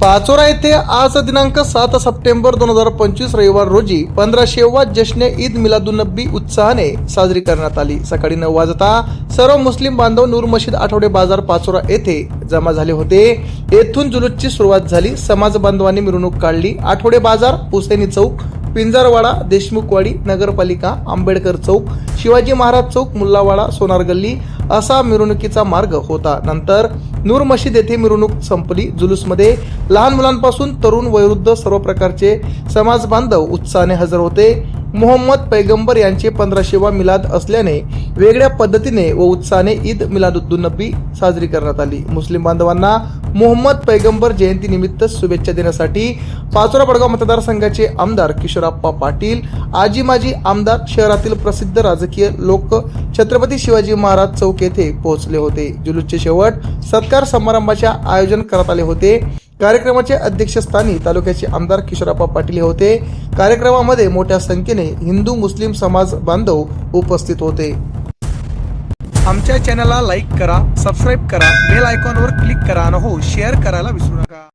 पाचोरा येथे आज दिनांक सात सप्टेंबर दोन हजार पंचवीस रविवार रोजी पंधराशेवा जश्न ईद मिलादुन्नबी उत्साहाने साजरी करण्यात आली. सकाळी नऊ वाजता सर्व मुस्लिम बांधव नूर मशीद आठवडे बाजार पाचोरा येथे जमा झाले होते. येथून जुलूसची सुरुवात झाली. समाज बांधवांनी मिरवणूक काढली. आठवडे बाजार हुसेनी चौक पिंजारवाडा देशमुखवाडी नगरपालिका आंबेडकर चौक शिवाजी महाराज चौक मुल्लावाडा सोनार गल्ली असा मिरवणुकीचा मार्ग होता. नंतर नूर मशीद येथे मिरवणूक संपली. जुलूसमध्ये लहान मुलांपासून तरुण वयोवृद्ध सर्व प्रकारचे समाज बांधव उत्साहाने हजर होते. मोहम्मद पैगंबर यांचे पंधराशेवा मिलाद असल्याने वेगळ्या पद्धतीने व उत्साहाने ईद मिलादुद्दुनबी साजरी करण्यात आली. मुस्लिम बांधवांना मोहम्मद पैगंबर जयंती निमित्त शुभेच्छा देण्यासाठी पाचोरा बडगाव मतदारसंघाचे आमदार किशोराप्पा पाटील आजी माजी आमदार शहरातील प्रसिद्ध राजकीय लोक छत्रपती शिवाजी महाराज चौक येथे पोहोचले होते. जुलूसचे शेवट सत्कार समारंभाचे आयोजन करण्यात आले होते. कार्यक्रमाचे अध्यक्षस्थानी तालुक्याचे आमदार किशोरप्पा पाटील हे होते. कार्यक्रमामध्ये मोठ्या संख्येने हिंदू मुस्लिम समाज बांधव उपस्थित होते. आमच्या चॅनलला लाईक करा सबस्क्राईब करा बेल आयकॉनवर क्लिक करा आणि हो शेअर करायला विसरू नका.